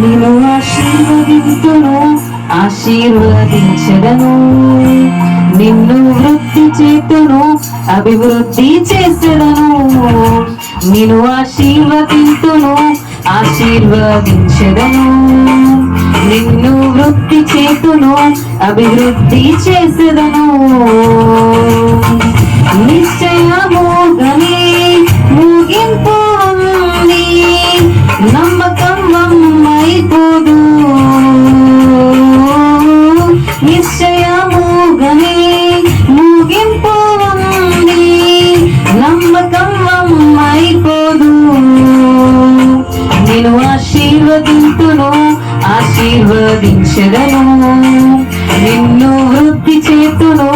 నిన్ను ఆశీర్వదింతును ఆశీర్వదించదను నిన్ను వృద్ధి చేతును అభివృద్ధి చేసేదను. నేను ఆశీర్వదింతును ఆశీర్వదించదను. నిన్ను వృత్తి చేతును అభివృద్ధి చేసెదను. నిశ్చయముగని ముగింపు ఆశీర్వదించదను నిన్ను వృద్ధి చేతును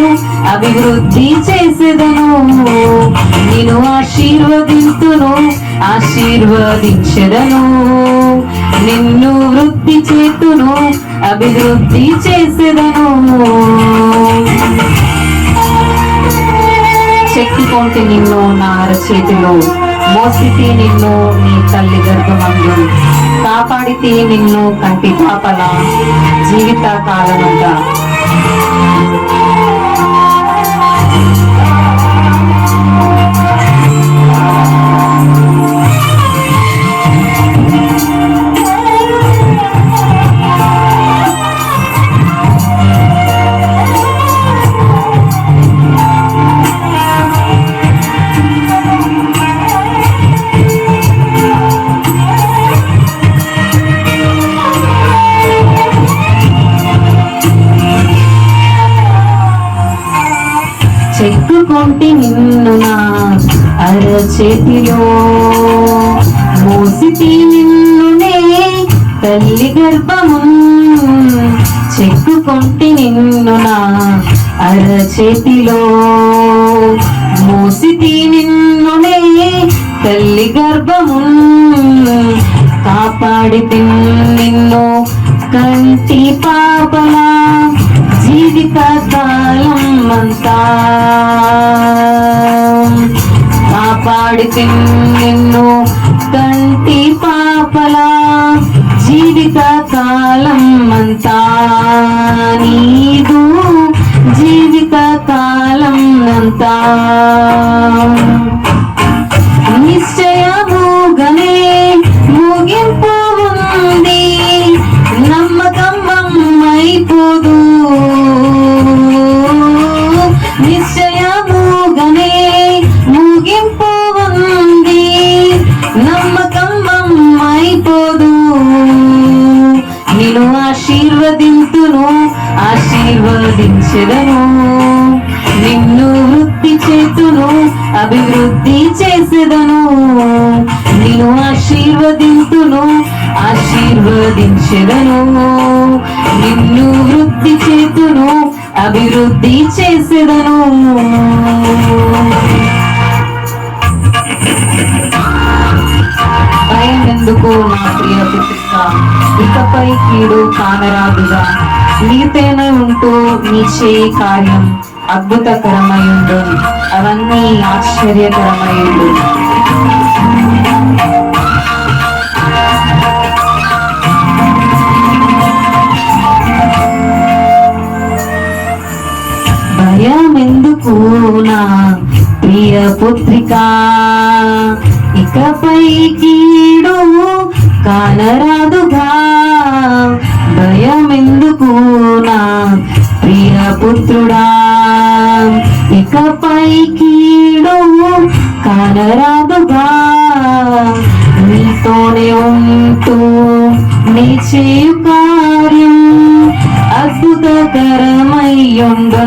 అభివృద్ధి చేసేదను. నేను ఆశీర్వదింతును ఆశీర్వదించదను. నిన్ను వృద్ధి చేతును అభివృద్ధి చేసేదను. శక్తి పొంటి నిన్ను నా అరచేతిలో. మోసితే నిన్ను నీ తల్లి గర్భమందు నిన్ను కంటి పాపల జీవిత కాలమంతా కొంటి నిన్ను నా అరచేతిలో మోసితి నిన్నునే తల్లి గర్భము చెక్కుకొంటి నిన్ను నా అరచేతిలో మోసితి నిన్నునే తల్లి గర్భము కాపాడితి నిన్ను కంటి పాపలా జీవిత కాలం అంతా కాపాడితే నిన్ను కంటి పాపల జీవిత కాలం అంతా నీదు జీవిత కాలం అంతా. ఆశీర్వదింతును ఆశీర్వదించదను. నిన్ను వృద్ధి చేతును అభివృద్ధి చేసేదను. నేను ఆశీర్వదింతును ఆశీర్వదించెదను. నిన్ను వృద్ధి చేతును అభివృద్ధి చేసేదను. ఇకపై కీడు కానరాదుగా. నీతేనే ఉంటూ నీ చేయి కార్యం అద్భుతకరమైండు అవన్నీ ఆశ్చర్యకరమైండు భయం ఎందుకు నా ప్రియ పుత్రిక? ఇకపై కీడు కానరాదుగా. భయం ఎందుకు నా ప్రియ పుత్రుడా ఇకపై కీడు కానరాదుగా. నీతోనే ఉంటూ నీ చేయు కార్యం అద్భుతకరమయ్యుండు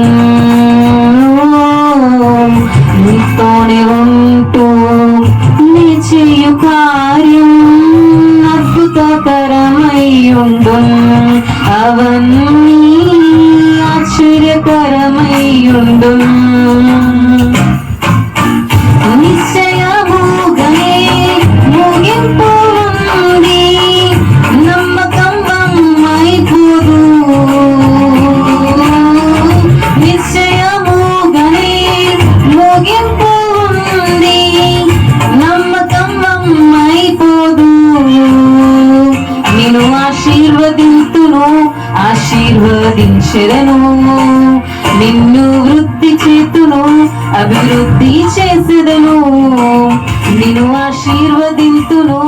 ఆశీర్వదించెదను నిన్ను వృద్ధి చేతును అభివృద్ధి చేసేదను. నిన్ను ఆశీర్వదింతును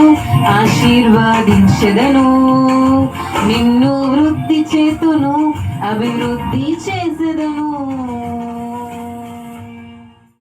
ఆశీర్వదించెదను. నిన్ను వృద్ధి చేతును అభివృద్ధి చేసేదను.